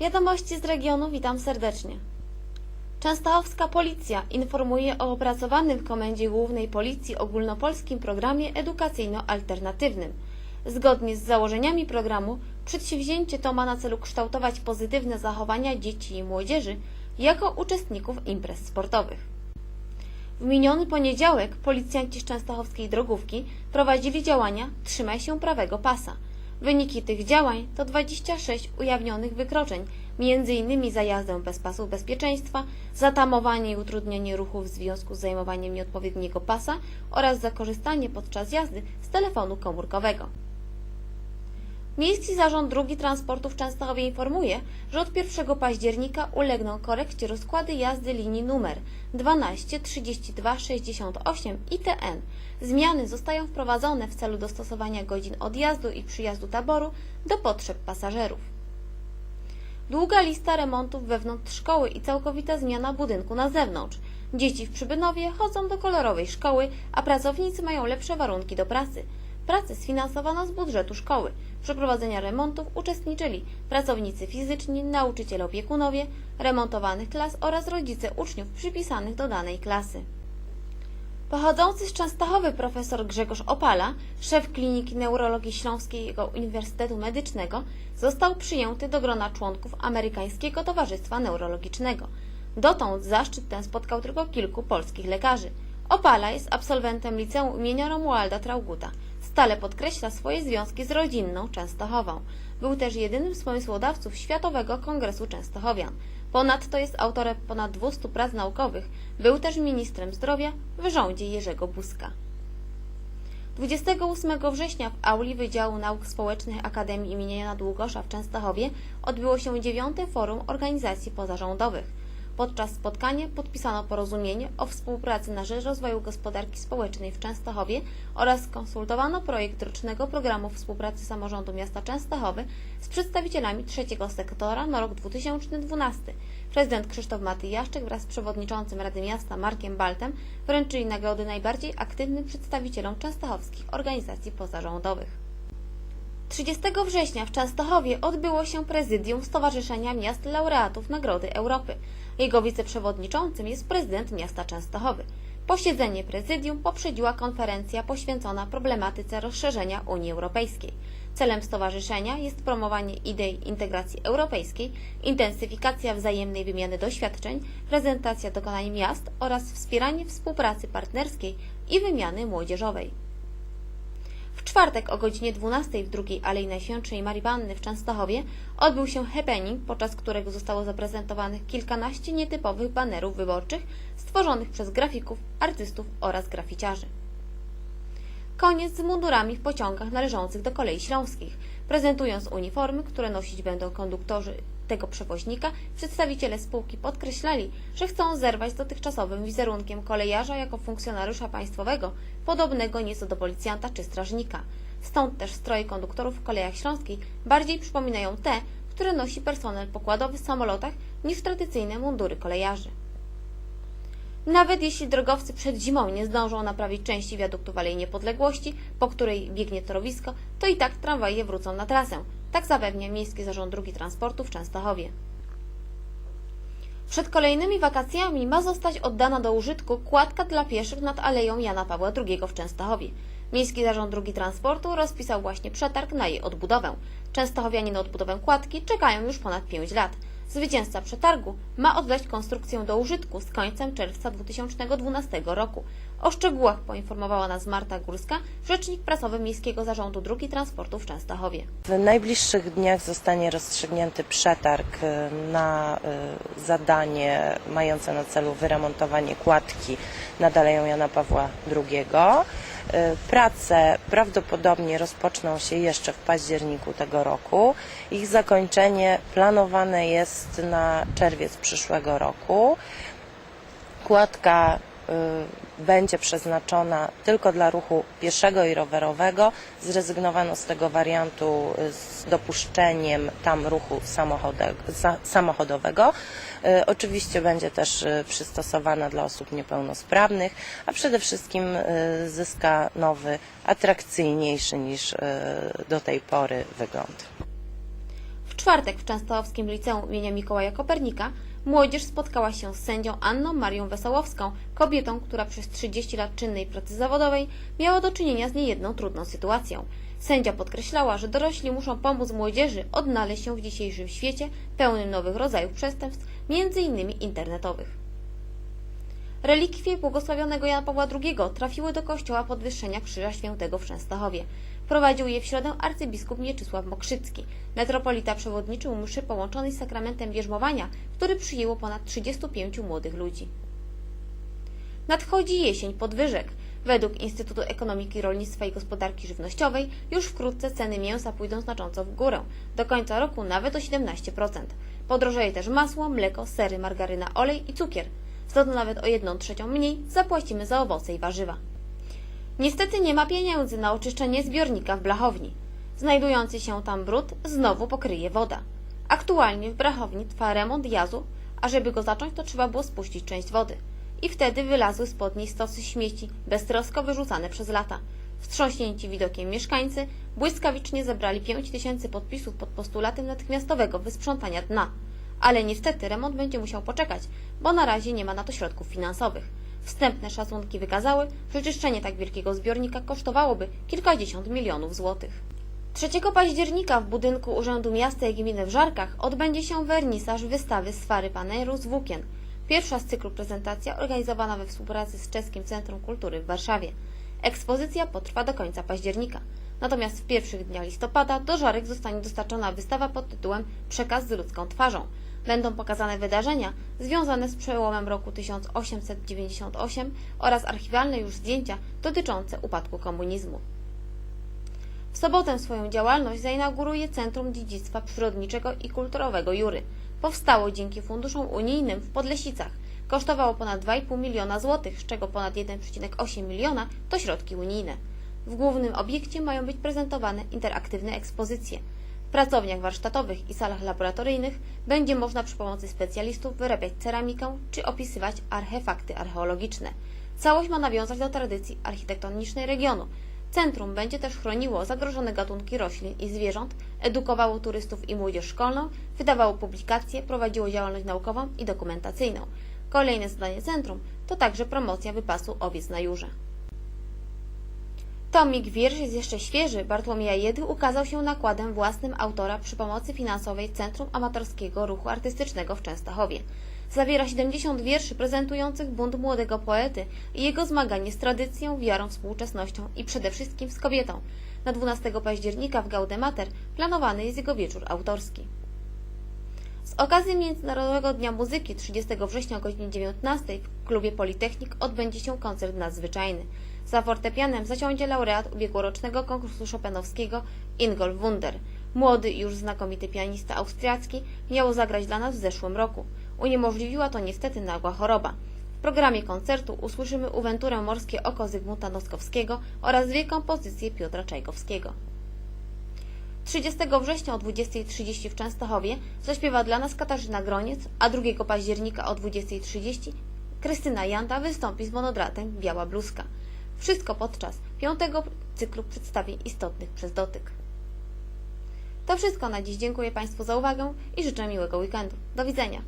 Wiadomości z regionu, witam serdecznie. Częstochowska Policja informuje o opracowanym w Komendzie Głównej Policji ogólnopolskim programie edukacyjno-alternatywnym. Zgodnie z założeniami programu, przedsięwzięcie to ma na celu kształtować pozytywne zachowania dzieci i młodzieży jako uczestników imprez sportowych. W miniony poniedziałek policjanci z częstochowskiej drogówki prowadzili działania Trzymaj się prawego pasa. Wyniki tych działań to 26 ujawnionych wykroczeń, m.in. za jazdę bez pasów bezpieczeństwa, zatamowanie i utrudnianie ruchu w związku z zajmowaniem nieodpowiedniego pasa oraz za korzystanie podczas jazdy z telefonu komórkowego. Miejski Zarząd Drógi Transportu w Częstochowie informuje, że od 1 października ulegną korekcie rozkłady jazdy linii numer 12 32 68 ITN. Zmiany zostają wprowadzone w celu dostosowania godzin odjazdu i przyjazdu taboru do potrzeb pasażerów. Długa lista remontów wewnątrz szkoły i całkowita zmiana budynku na zewnątrz. Dzieci w Przybynowie chodzą do kolorowej szkoły, a pracownicy mają lepsze warunki do pracy. Pracę sfinansowano z budżetu szkoły. Przeprowadzenia remontów uczestniczyli pracownicy fizyczni, nauczyciele opiekunowie remontowanych klas oraz rodzice uczniów przypisanych do danej klasy. Pochodzący z Częstochowy profesor Grzegorz Opala, szef Kliniki Neurologii Śląskiego Uniwersytetu Medycznego, został przyjęty do grona członków Amerykańskiego Towarzystwa Neurologicznego. Dotąd zaszczyt ten spotkał tylko kilku polskich lekarzy. Opala jest absolwentem liceum imienia Romualda Trauguta. Stale podkreśla swoje związki z rodzinną Częstochową. Był też jedynym z pomysłodawców Światowego Kongresu Częstochowian. Ponadto jest autorem ponad 200 prac naukowych. Był też ministrem zdrowia w rządzie Jerzego Buzka. 28 września w auli Wydziału Nauk Społecznych Akademii im. Jana Długosza w Częstochowie odbyło się dziewiąte forum organizacji pozarządowych. Podczas spotkania podpisano porozumienie o współpracy na rzecz rozwoju gospodarki społecznej w Częstochowie oraz skonsultowano projekt rocznego programu współpracy samorządu miasta Częstochowy z przedstawicielami trzeciego sektora na rok 2012. Prezydent Krzysztof Matyjaszczyk wraz z przewodniczącym Rady Miasta Markiem Baltem wręczyli nagrody najbardziej aktywnym przedstawicielom częstochowskich organizacji pozarządowych. 30 września w Częstochowie odbyło się prezydium Stowarzyszenia Miast Laureatów Nagrody Europy. Jego wiceprzewodniczącym jest prezydent miasta Częstochowy. Posiedzenie prezydium poprzedziła konferencja poświęcona problematyce rozszerzenia Unii Europejskiej. Celem stowarzyszenia jest promowanie idei integracji europejskiej, intensyfikacja wzajemnej wymiany doświadczeń, prezentacja dokonań miast oraz wspieranie współpracy partnerskiej i wymiany młodzieżowej. Czwartek o godzinie 12 w drugiej Alei Najświętszej Marii Panny w Częstochowie odbył się happening, podczas którego zostało zaprezentowanych kilkanaście nietypowych banerów wyborczych stworzonych przez grafików, artystów oraz graficiarzy. Koniec z mundurami w pociągach należących do kolei śląskich. Prezentując uniformy, które nosić będą konduktorzy tego przewoźnika, przedstawiciele spółki podkreślali, że chcą zerwać z dotychczasowym wizerunkiem kolejarza jako funkcjonariusza państwowego, podobnego nieco do policjanta czy strażnika. Stąd też stroje konduktorów w kolejach śląskich bardziej przypominają te, które nosi personel pokładowy w samolotach niż tradycyjne mundury kolejarzy. Nawet jeśli drogowcy przed zimą nie zdążą naprawić części wiaduktu w Alei Niepodległości, po której biegnie torowisko, to i tak tramwaje wrócą na trasę. Tak zapewnia Miejski Zarząd Drógi Transportu w Częstochowie. Przed kolejnymi wakacjami ma zostać oddana do użytku kładka dla pieszych nad Aleją Jana Pawła II w Częstochowie. Miejski Zarząd Drógi Transportu rozpisał właśnie przetarg na jej odbudowę. Częstochowianie na odbudowę kładki czekają już ponad 5 lat. Zwycięzca przetargu ma oddać konstrukcję do użytku z końcem czerwca 2012 roku. O szczegółach poinformowała nas Marta Górska, rzecznik prasowy Miejskiego Zarządu Dróg i Transportu w Częstochowie. W najbliższych dniach zostanie rozstrzygnięty przetarg y, na y, zadanie mające na celu wyremontowanie kładki nad Aleją Jana Pawła II. Y, Prace prawdopodobnie rozpoczną się jeszcze w październiku tego roku. Ich zakończenie planowane jest na czerwiec przyszłego roku. Kładka będzie przeznaczona tylko dla ruchu pieszego i rowerowego. Zrezygnowano z tego wariantu y, z dopuszczeniem tam ruchu samochodowego. Y, Oczywiście będzie też y, przystosowana dla osób niepełnosprawnych, a przede wszystkim y, zyska nowy, atrakcyjniejszy niż y, do tej pory wygląd. W czwartek w Częstochowskim Liceum imienia Mikołaja Kopernika młodzież spotkała się z sędzią Anną Marią Wesołowską, kobietą, która przez 30 lat czynnej pracy zawodowej miała do czynienia z niejedną trudną sytuacją. Sędzia podkreślała, że dorośli muszą pomóc młodzieży odnaleźć się w dzisiejszym świecie pełnym nowych rodzajów przestępstw, innymi internetowych. Relikwie błogosławionego Jana Pawła II trafiły do kościoła podwyższenia Krzyża Świętego w Częstochowie. Prowadził je w środę arcybiskup Mieczysław Mokrzycki. Metropolita przewodniczył mszy połączonej z sakramentem bierzmowania, który przyjęło ponad 35 młodych ludzi. Nadchodzi jesień podwyżek. Według Instytutu Ekonomiki Rolnictwa i Gospodarki Żywnościowej już wkrótce ceny mięsa pójdą znacząco w górę. Do końca roku nawet o 17%. Podrożeje też masło, mleko, sery, margaryna, olej i cukier. Stąd nawet o 1 trzecią mniej zapłacimy za owoce i warzywa. Niestety nie ma pieniędzy na oczyszczenie zbiornika w Blachowni. Znajdujący się tam brud znowu pokryje woda. Aktualnie w Blachowni trwa remont jazu, a żeby go zacząć, to trzeba było spuścić część wody. I wtedy wylazły spod niej stosy śmieci, beztrosko wyrzucane przez lata. Wstrząśnięci widokiem mieszkańcy błyskawicznie zebrali 5 tysięcy podpisów pod postulatem natychmiastowego wysprzątania dna. Ale niestety remont będzie musiał poczekać, bo na razie nie ma na to środków finansowych. Wstępne szacunki wykazały, że czyszczenie tak wielkiego zbiornika kosztowałoby kilkadziesiąt milionów złotych. 3 października w budynku Urzędu Miasta i Gminy w Żarkach odbędzie się wernisaż wystawy Swary Paneru z Włókien. Pierwsza z cyklu prezentacja organizowana we współpracy z Czeskim Centrum Kultury w Warszawie. Ekspozycja potrwa do końca października. Natomiast w pierwszych dniach listopada do Żarek zostanie dostarczona wystawa pod tytułem Przekaz z ludzką twarzą. Będą pokazane wydarzenia związane z przełomem roku 1898 oraz archiwalne już zdjęcia dotyczące upadku komunizmu. W sobotę swoją działalność zainauguruje Centrum Dziedzictwa Przyrodniczego i Kulturowego Jury. Powstało dzięki funduszom unijnym w Podlesicach. Kosztowało ponad 2,5 miliona złotych, z czego ponad 1,8 miliona to środki unijne. W głównym obiekcie mają być prezentowane interaktywne ekspozycje. Pracowniach warsztatowych i salach laboratoryjnych będzie można przy pomocy specjalistów wyrabiać ceramikę czy opisywać artefakty archeologiczne. Całość ma nawiązać do tradycji architektonicznej regionu. Centrum będzie też chroniło zagrożone gatunki roślin i zwierząt, edukowało turystów i młodzież szkolną, wydawało publikacje, prowadziło działalność naukową i dokumentacyjną. Kolejne zadanie centrum to także promocja wypasu owiec na jurze. Tomik wiersz jest jeszcze świeży. Bartłomieja Jedy ukazał się nakładem własnym autora przy pomocy finansowej Centrum Amatorskiego Ruchu Artystycznego w Częstochowie. Zawiera 70 wierszy prezentujących bunt młodego poety i jego zmaganie z tradycją, wiarą, współczesnością i przede wszystkim z kobietą. Na 12 października w Gaudemater planowany jest jego wieczór autorski. Z okazji Międzynarodowego Dnia Muzyki 30 września o godzinie 19 w klubie Politechnik odbędzie się koncert nadzwyczajny. Za fortepianem zasiądzie laureat ubiegłorocznego konkursu chopinowskiego Ingolf Wunder. Młody już znakomity pianista austriacki miał zagrać dla nas w zeszłym roku. Uniemożliwiła to niestety nagła choroba. W programie koncertu usłyszymy uwenturę Morskie Oko Zygmunta Noskowskiego oraz dwie kompozycje Piotra Czajkowskiego. 30 września o 20.30 w Częstochowie zaśpiewa dla nas Katarzyna Groniec, a 2 października o 20.30 Krystyna Janda wystąpi z monodratem Biała Bluzka. Wszystko podczas piątego cyklu przedstawień istotnych przez dotyk. To wszystko na dziś. Dziękuję Państwu za uwagę i życzę miłego weekendu. Do widzenia.